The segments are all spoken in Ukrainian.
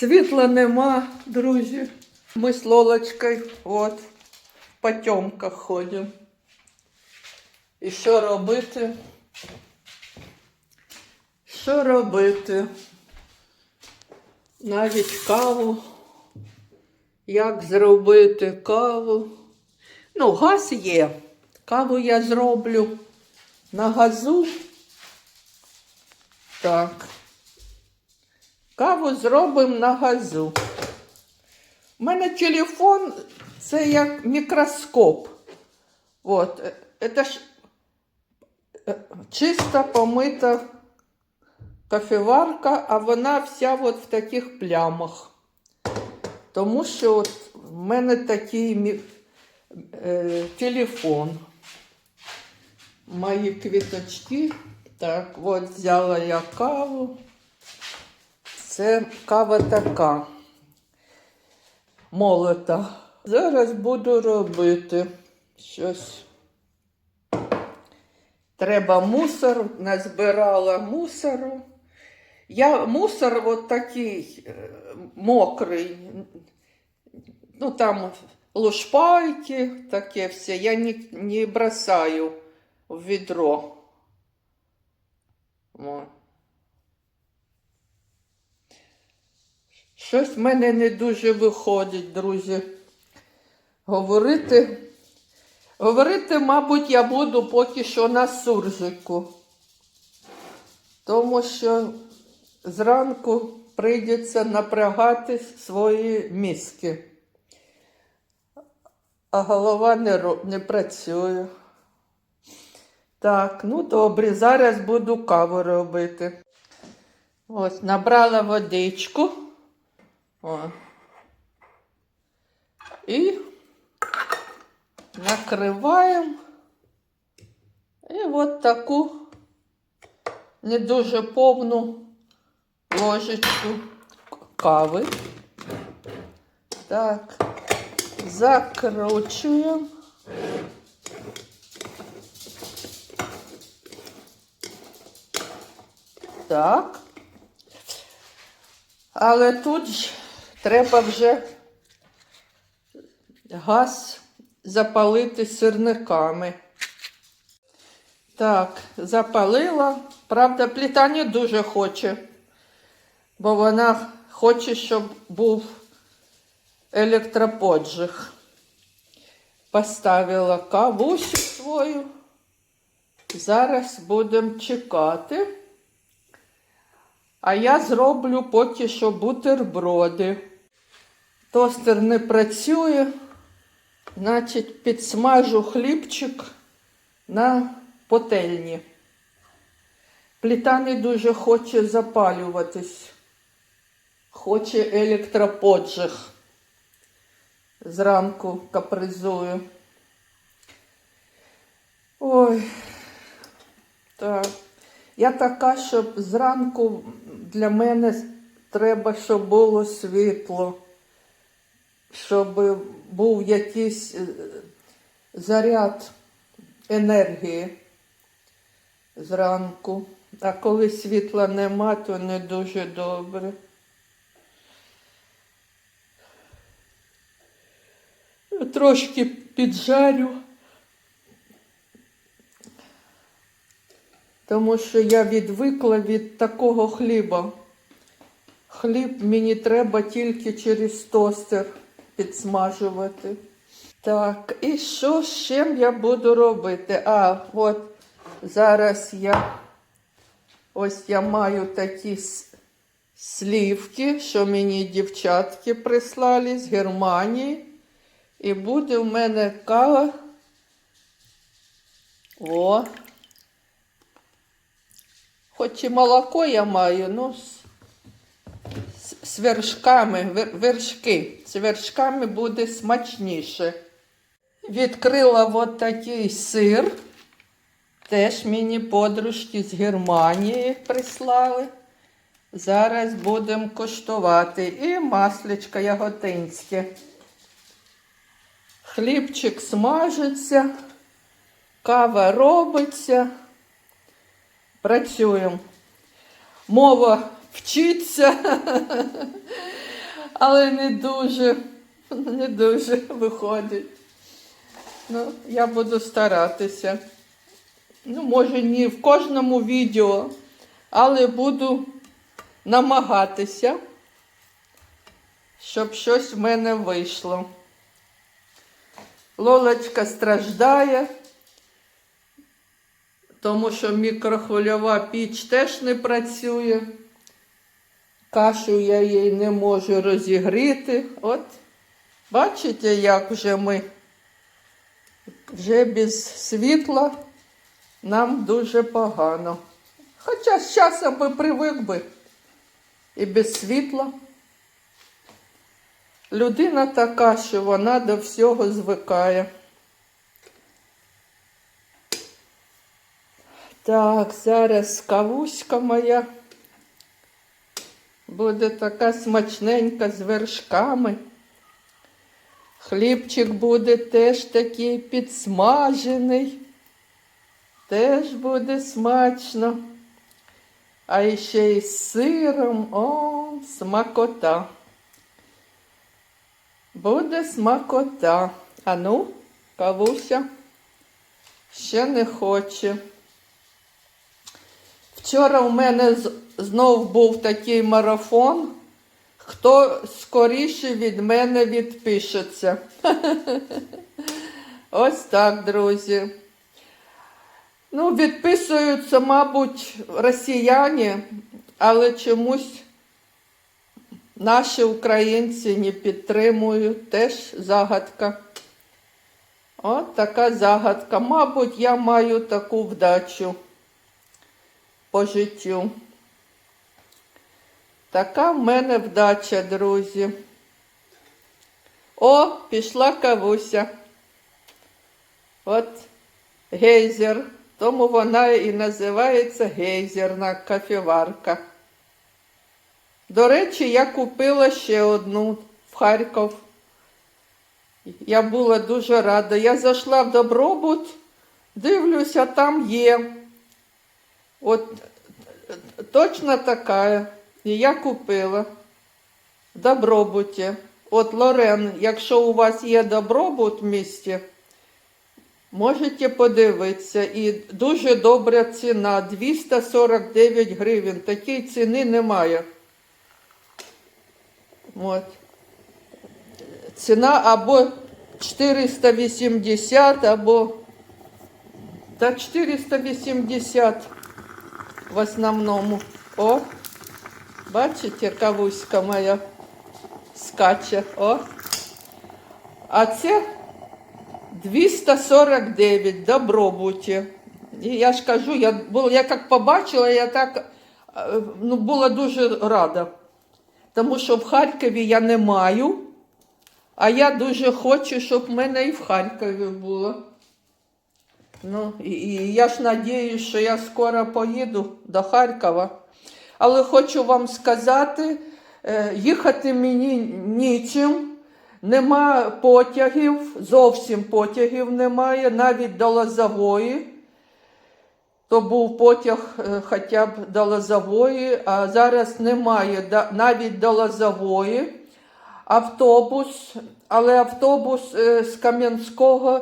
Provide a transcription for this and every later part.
Світла нема, друзі. Ми з Лолочкою от в потемках ходимо. І що робити? Що робити? Навіть каву. Як зробити каву? Ну, газ є. Каву я зроблю на газу. Так. Каву зробимо на газу. У мене телефон це як мікроскоп. От, е, це ж е, чиста помита кофеварка, а вона вся от в таких плямах. Тому що от в мене такий мі- е, телефон. Мої квіточки. Так, от взяла я каву. Це кава така молота. Зараз буду робити щось. Треба мусор, назбирала мусору. Я мусор от такий е, мокрий. Ну там лушпайки, таке все. Я не, не бросаю в відро. О. Щось в мене не дуже виходить, друзі. Говорити. Говорити, мабуть, я буду поки що на суржику. Тому що зранку прийдеться напрягати свої мізки. А голова не, не працює. Так, ну добре, зараз буду каву робити. Ось, набрала водичку. О. І накриваємо. І от таку не дуже повну ложечку кави. Так, закручуємо. Так. Але тут ж треба вже газ запалити сирниками. Так, запалила. Правда, плита не дуже хоче, бо вона хоче, щоб був електроподжиг. Поставила кавусю свою. Зараз будемо чекати. А я зроблю поки що бутерброди. Тостер не працює, значить, підсмажу хлібчик на потельні. Плита не дуже хоче запалюватись. Хоче електроподжиг. Зранку капризую. Ой. Так. Я така, щоб зранку для мене треба, щоб було світло, щоб був якийсь е, заряд енергії зранку. А коли світла нема, то не дуже добре. Трошки піджарю. Тому що я відвикла від такого хліба. Хліб мені треба тільки через тостер підсмажувати. Так, і що з чим я буду робити? А, от зараз я ось я маю такі слівки, що мені дівчатки прислали з Германії. І буде в мене кава. О, Хоч і молоко я маю, ну вершками, вершки. З вершками буде смачніше. Відкрила от такий сир. Теж мені подружки з Германії прислали. Зараз будемо коштувати. І масличко яготинське. Хлібчик смажиться, кава робиться. Працюємо. Мова вчиться. але не дуже, не дуже виходить. Ну, я буду старатися. Ну, може, не в кожному відео, але буду намагатися, щоб щось в мене вийшло. Лолочка страждає, тому що мікрохвильова піч теж не працює. Кашу я їй не можу розігріти. От, бачите, як вже ми вже без світла нам дуже погано. Хоча з часом би привик би і без світла. Людина така, що вона до всього звикає. Так, зараз кавуська моя буде така смачненька з вершками. Хлібчик буде теж такий підсмажений. Теж буде смачно. А ще й з сиром, о, смакота. Буде смакота. А ну, кавуся ще не хоче. Вчора у мене з- знов був такий марафон. Хто скоріше від мене відпишеться. Ось так, друзі. Ну, відписуються, мабуть, росіяни, але чомусь наші українці не підтримують. Теж загадка. От така загадка. Мабуть, я маю таку вдачу по життю. Така в мене вдача, друзі. О, пішла кавуся. От гейзер. Тому вона і називається гейзерна кофеварка. До речі, я купила ще одну в Харків. Я була дуже рада. Я зайшла в Добробут, дивлюся, там є. От точно така. І я купила в Добробуті. От Лорен, якщо у вас є Добробут в місті, можете подивитися. І дуже добра ціна 249 гривень. Такої ціни немає. От. Ціна або 480, або та 480 в основному. О, бачите, кавуська моя скаче. О. А це 249 добробуті. І я ж кажу, я, була, я як побачила, я так е, ну, була дуже рада. Тому що в Харкові я не маю, а я дуже хочу, щоб в мене і в Харкові було. Ну, і, і я ж надіюсь, що я скоро поїду до Харкова. Але хочу вам сказати, е, їхати мені нічим, нема потягів, зовсім потягів немає, навіть до Лозової. То був потяг е, хоча б до Лозової, а зараз немає навіть до Лозової. Автобус, але автобус е, з Кам'янського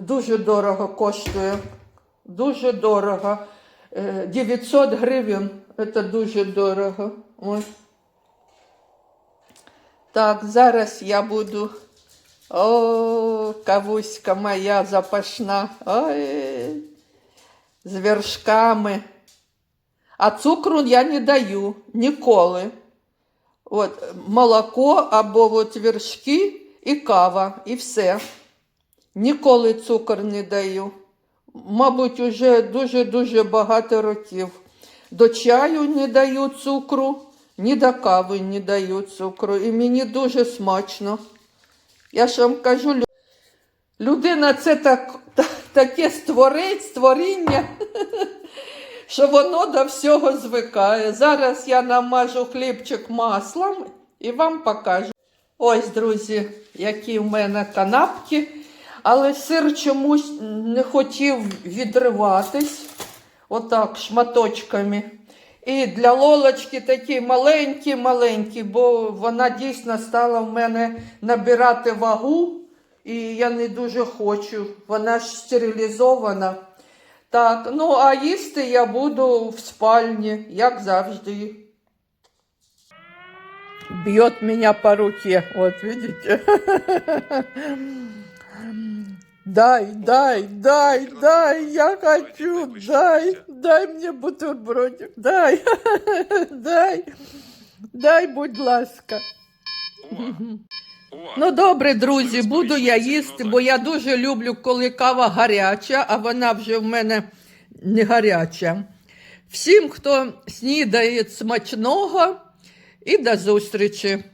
дуже дорого коштує. Дуже дорого. Е, 900 гривень це дуже дорого. Ось. Так, зараз я буду. О, кавуська моя запашна. Ой, з вершками. А цукру я не даю ніколи. От, молоко або от вершки і кава, і все. Ніколи цукор не даю. Мабуть, уже дуже-дуже багато років. До чаю не даю цукру, ні до кави не даю цукру. І мені дуже смачно. Я ж вам кажу, людина це так, таке створить, створіння, що воно до всього звикає. Зараз я намажу хлібчик маслом і вам покажу. Ось, друзі, які в мене канапки. Але сир чомусь не хотів відриватись отак шматочками. І для Лолочки такі маленькі-маленькі, бо вона дійсно стала в мене набирати вагу, і я не дуже хочу. Вона ж стерилізована. Так, ну а їсти я буду в спальні, як завжди. Бьет меня по руке, вот видите. Дай, дай, дай, дай, я хочу, дай, дай мне бутербродик, дай, дай, дай, будь ласка. Ну, добре, друзі, буду я їсти, бо я дуже люблю, коли кава гаряча, а вона вже в мене не гаряча. Всім, хто снідає смачного, і до зустрічі!